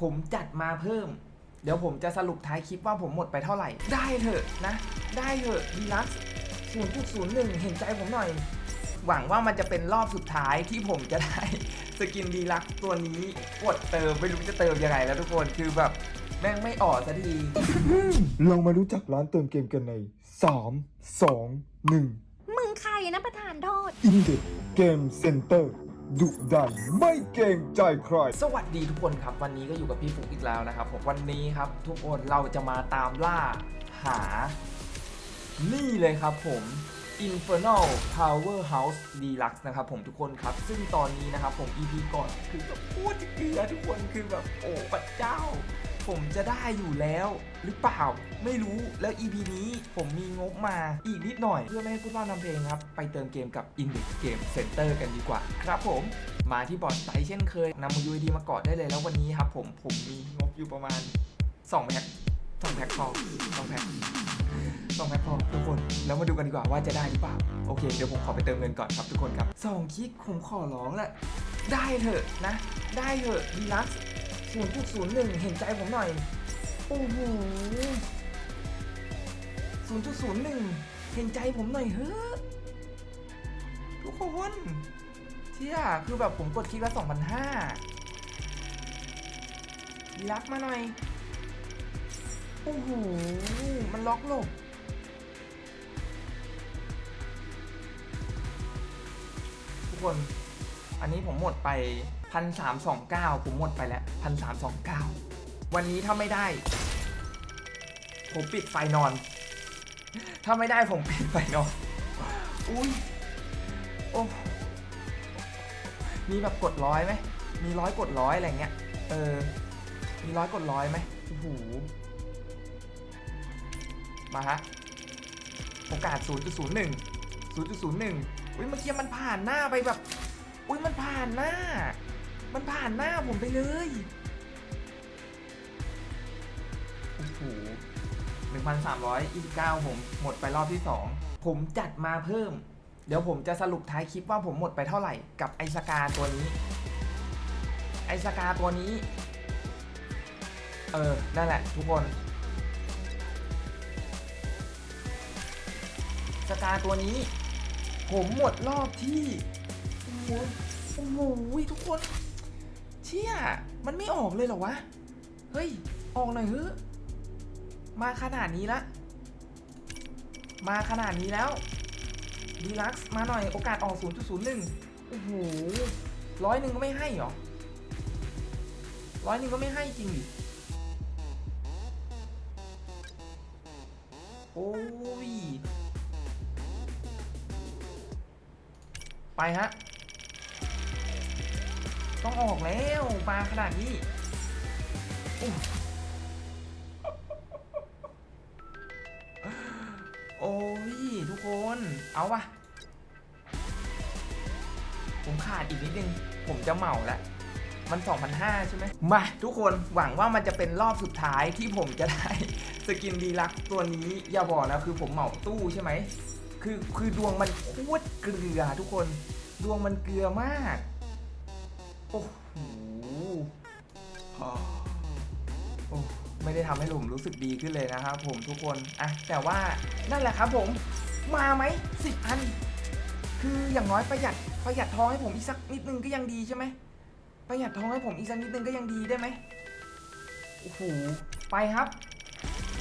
ผมจัดมาเพิ่ม เดี๋ยวผมจะสรุปท้ายคลิปว่าผมหมดไปเท่าไหร่ ได้เถอะนะ ได้เถอะดีลักซ์0.01เห็นใจผมหน่อย หวังว่ามันจะเป็นรอบสุดท้ายที่ผมจะได้สกินดีลักซ์ตัวนี้กดเติมไม่รู้จะเติมยังไงแล้วทุกคนคือแบบแม่งไม่ออกสักทีลองมารู้จักร้านเติมเกมกันใน 3 2 1 มึงใครนะประธานโทษ i n d e x Game Center ดุดันไม่เกรงใจใคร สวัสดีทุกคนครับ วันนี้ก็อยู่กับพี่ฟุกอีกแล้วนะครับผมวันนี้ครับ ทุกคนเราจะมาตามล่าหา นี่เลยครับผม Infernal Powerhouse Deluxe นะครับผมทุกคนครับ ซึ่งตอนนี้นะครับผม EP ก่อนคือแบบพูดเกลือทุกคนคือแบบโอ้พระเจ้า ผมจะได้อยู่แล้วหรือเปล่าไม่รู้แล้ว EP นี้ผมมีงบมาอีกนิดหน่อย เพื่อไม่ให้พูดพร่ำทำเพลงครับ ไปเติมเกมกับ Index Game Center กันดีกว่า ครับผมมาที่บอร์ดไซต์เช่นเคยนำมา UID มากอดได้เลยแล้ววันนี้ครับผมผมมีงบอยู่ประมาณ2แพ็ค2แพ็คพอ2แพ็คสองแพ็คพอทุกคน แล้วมาดูกันดีกว่าว่าจะได้หรือเปล่า โอเค เดี๋ยวผมขอไปเติมเงินก่อนครับทุกคนครับสองคลิกผมขอร้องแหละได้เถอะนะ ได้เถอะดีลัก ศูนย์จุดศูนย์หนึ่งเห็นใจผมหน่อย โอ้โหศูนย์จุดศูนย์หนึ่งเห็นใจผมหน่อยเฮ้อทุกคนเที่ยคือแบบผมกดคลิกละสองพันห้าดีลักมาหน่อย โอ้โห มันล็อกหลบทุกคน อันนี้ผมหมดไป พันสามสองเก้าผมหมดไปแล้วพันสามสองเก้าวันนี้ถ้าไม่ได้ ผมปิดไฟนอน ถ้าไม่ได้ผมปิดไฟนอน อุ้ยโอ้มีแบบกดร้อยไหม มีร้อยกดร้อยอะไรเงี้ย เออ มีร้อยกดร้อยไหมโอ้โห มาฮะ โอกาส 0.01 0.01 อุ้ยเมื่อกี้มันผ่านหน้าไปแบบ อุ้ยมันผ่านหน้า มันผ่านหน้าผมไปเลยโอ้โห1,329 ผมหมดไปรอบที่ 2 ผมจัดมาเพิ่ม เดี๋ยวผมจะสรุปท้ายคลิปว่าผมหมดไปเท่าไหร่กับไอสกาตัวนี้ ไอสกาตัวนี้ เออ นั่นแหละทุกคน สกาตัวนี้ ผมหมดรอบที่ โอ้โหโอ้โหทุกคน เชี่ย มันไม่ออกเลยเหรอวะ เฮ้ย ออกหน่อยเฮ้ยมาขนาดนี้ละ มาขนาดนี้แล้วดีลักซ์มาหน่อยโอกาสออก 0.01 โอ้โหร้อยหนึ่งก็ไม่ให้เหรอร้อยหนึ่งก็ไม่ให้จริงดิ โอ้ย ไปฮะ ต้องออกแล้วปลาขนาดนี้โอ้ยทุกคน เอาวะผมขาดอีกนิดนึง ผมจะเหมาแล้ว มัน 2,500 ใช่ไหมมาทุกคนหวังว่ามันจะเป็นรอบสุดท้ายที่ผมจะได้สกินดีลักตัวนี้อย่าบอกนะคือผมเหมาตู้ใช่ไหมคือคือดวงมันโคตรเกลือทุกคน ดวงมันเกลือมาก โอ้โหโอ้ไม่ได้ทำให้ผมรู้สึกดีขึ้นเลยนะครับผมทุกคนอะแต่ว่านั่นแหละครับผมมาไหมสิบอัน คืออย่างน้อยประหยัดประหยัดทองให้ผมอีกสักนิดนึงก็ยังดีใช่ไหมประหยัดทองให้ผมอีกสักนิดนึงก็ยังดีได้ไหมโอ้โหไปครับ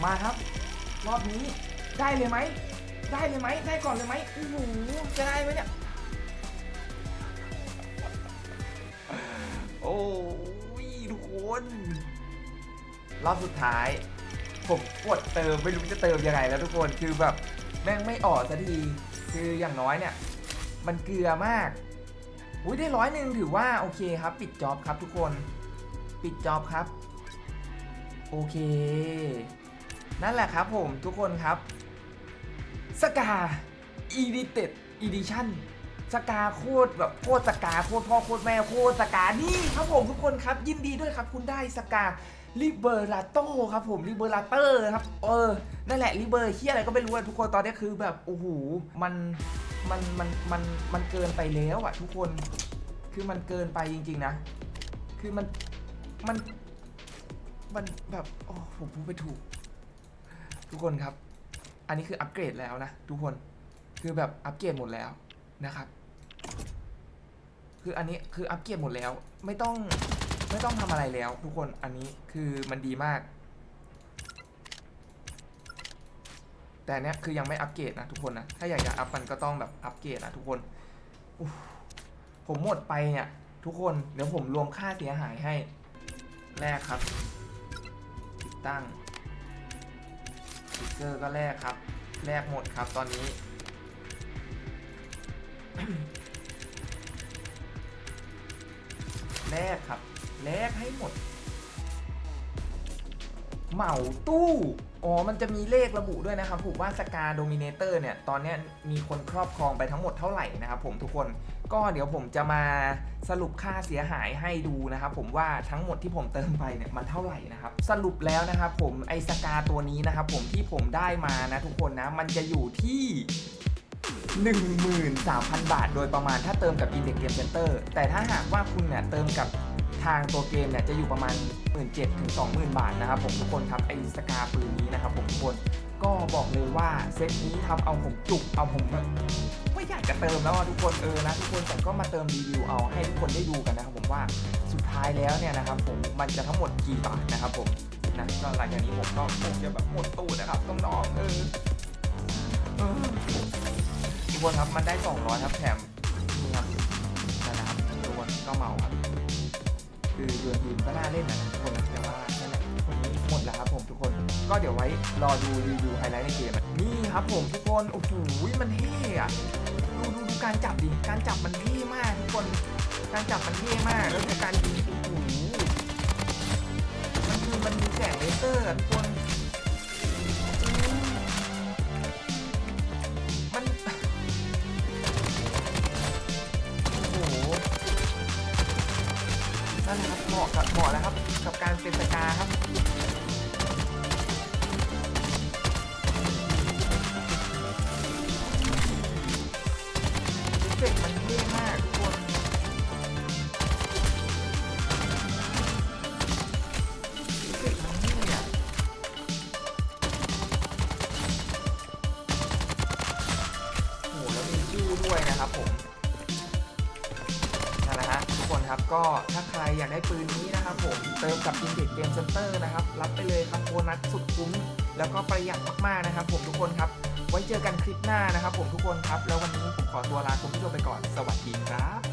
มาครับ รอบนี้ได้เลยไหมได้เลยไหมได้ก่อนเลยไหมโอ้โหจะได้ไหมเนี่ย โอ้ยทุกคน รอบสุดท้าย ผมกดเติมไม่รู้จะเติมยังไงแล้วทุกคนคือแบบแม่งไม่ออกสักทีคืออย่างน้อยเนี่ย มันเกลือมากอุ้ยได้ร้อยหนึ่งถือว่าโอเคครับ ปิดจ็อบครับทุกคน ปิดจ็อบครับ โอเค นั่นแหละครับผมทุกคนครับสกา Edited Edition สกาโคตรแบบโคตรสกาโคตรพ่อโคตรแม่โคตรสกานี่ครับผมทุกคนครับ ยินดีด้วยครับคุณได้สกาลิเบอร์ t o ครับผมลิเบอร์ t เตอร์ครับเออนั่นแหละลิเบอร์เฮียอะไรก็ไม่รู้อะทุกคนตอนนี้คือแบบโอ้โหมันมันมันมันมันเกินไปแล้วอะทุกคนคือมันเกินไปจริง ๆ นะ คือมันมันมันแบบโอ้ผมพูดไปถูก ทุกคนครับ อันนี้คืออัปเกรดแล้วนะ ทุกคนคือแบบอัปเกรดหมดแล้ว นะครับ คืออันนี้คืออัปเกรดหมดแล้ว ไม่ต้องไม่ต้องทำอะไรแล้ว ทุกคนอันนี้คือมันดีมาก แต่เนี้ยคือยังไม่อัปเกรดนะทุกคนนะถ้าอยากจะอัพมันก็ต้องแบบอัปเกรดนะทุกคนผมหมดไปเนี่ยทุกคนเดี๋ยวผมรวมค่าเสียหายให้แรกครับ ติดตั้งสติ๊กเกอร์ก็แรกครับ แรกหมดครับตอนนี้ แลกครับ แลกให้หมด เหมาตู้ อ๋อ มันจะมีเลขระบุด้วยนะครับผมว่าสกาโดมิเนเตอร์เนี่ย ตอนนี้มีคนครอบครองไปทั้งหมดเท่าไหร่นะครับผมทุกคน ก็เดี๋ยวผมจะมาสรุปค่าเสียหายให้ดูนะครับผมว่าทั้งหมดที่ผมเติมไปเนี่ยมันเท่าไหร่นะครับ สรุปแล้วนะครับผมไอสกาตัวนี้นะครับผมที่ผมได้มานะทุกคนนะ มันจะอยู่ที่ 13,000 บาท โดยประมาณถ้าเติมกับ Index Game Center แต่ถ้าหากว่าคุณเนี่ยเติมกับทางตัวเกมเนี่ยจะอยู่ประมาณ 17,000ถึง20,000 บาทนะครับผมทุกคนครับไอสกาปืนนี้นะครับผมทุกคนก็บอกเลยว่าเซตนี้ทำเอาผมจุกเอาผมแบบไม่อยากจะเติมแล้วอะทุกคนเออนะทุกคนแต่ก็มาเติมรีวิวเอาให้ทุกคนได้ดูกันนะครับผมว่าสุดท้ายแล้วเนี่ยนะครับผมมันจะทั้งหมดกี่บาทนะครับผมนะก็หลังจากนี้ผมก็คงจะแบบหมดตู้นะครับน้องๆเออเออ ทุกคนครับมันได้ 200ครับแถมนี่ครับนั่นนะครับทุกคนก็เมาครับ คือเดือนทีมก็น่าเล่นนะทุกคนนะแต่ว่านั่นแหละคนนี้หมดแล้วครับผมทุกคน ก็เดี๋ยวไว้รอดูรีวิวไฮไลท์ในเกมนี่ครับผมทุกคนโอ้โหมันเท่อะดูดูดูการจับดิการจับมันเท่มากทุกคนการจับมันเท่มากแล้วดูการยิงโอ้โหมันคือมันมีแสงเลเซอร์ทุกคน เหมาะกับเหมาะแล้วครับ กับการเป็นสกาครับ อยากได้ปืนนี้นะครับผมเติมกับ Index Game Center นะครับรับไปเลยครับโบนัสสุดคุ้ม แล้วก็ประหยัดมากๆนะครับ ผมทุกคนครับ ไว้เจอกันคลิปหน้านะครับ ผมทุกคนครับ แล้ววันนี้ผมขอตัวลาคุณผู้ชมไปก่อนสวัสดีครับ